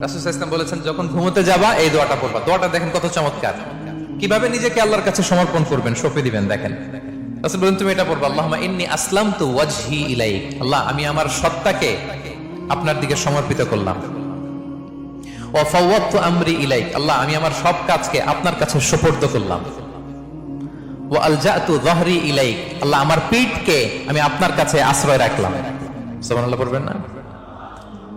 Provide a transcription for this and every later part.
রাসুল ইসলাম বলেছেন, যখন ঘুমোতে যাবা, এই দোয়াটা পড়বা। দোয়াটা দেখেন কত চমৎকার। কীভাবে নিজেকে আল্লাহর কাছে সমর্পণ করবেন, সঁপে দিবেন, দেখেন। রাসুল বলেন, তুমি এটা পড়বা ইন্নি আসলাম ওয়াজহি আল্লাহ, আমি আমার সত্তাকে আপনার দিকে সমর্পিত করলাম। আমরি ইলাইক। আল্লাহ, আমি আমার সব কাজকে আপনার কাছে সুপর্দ করলাম। ও আলজাতু যহরি ইলাইক। আল্লাহ, আমার পিঠকে আমি আপনার কাছে আশ্রয় রাখলাম। সুবহানাল্লাহ পড়বেন না?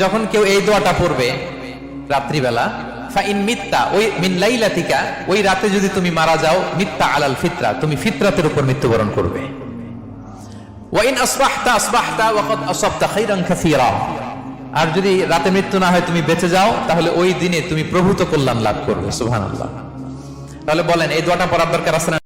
যখন কেউ এই দোয়াটা পড়বে রাত্রিবেলা ওই মিন লাইলাতিকা, ওই রাতে যদি তুমি মারা যাও আলাল তুমি উপর মৃত্যুবরণ করবে। ওয়াইন আসবাহতা আসবাহতা খাইরান কাসীরা। আর যদি রাতে মৃত্যু না হয় তুমি বেঁচে যাও, তাহলে ওই দিনে তুমি প্রভূত কল্যাণ লাভ করবে, সুবহানাল্লাহ। তাহলে বলেন, এই দোয়াটা পড়ার দরকার আছে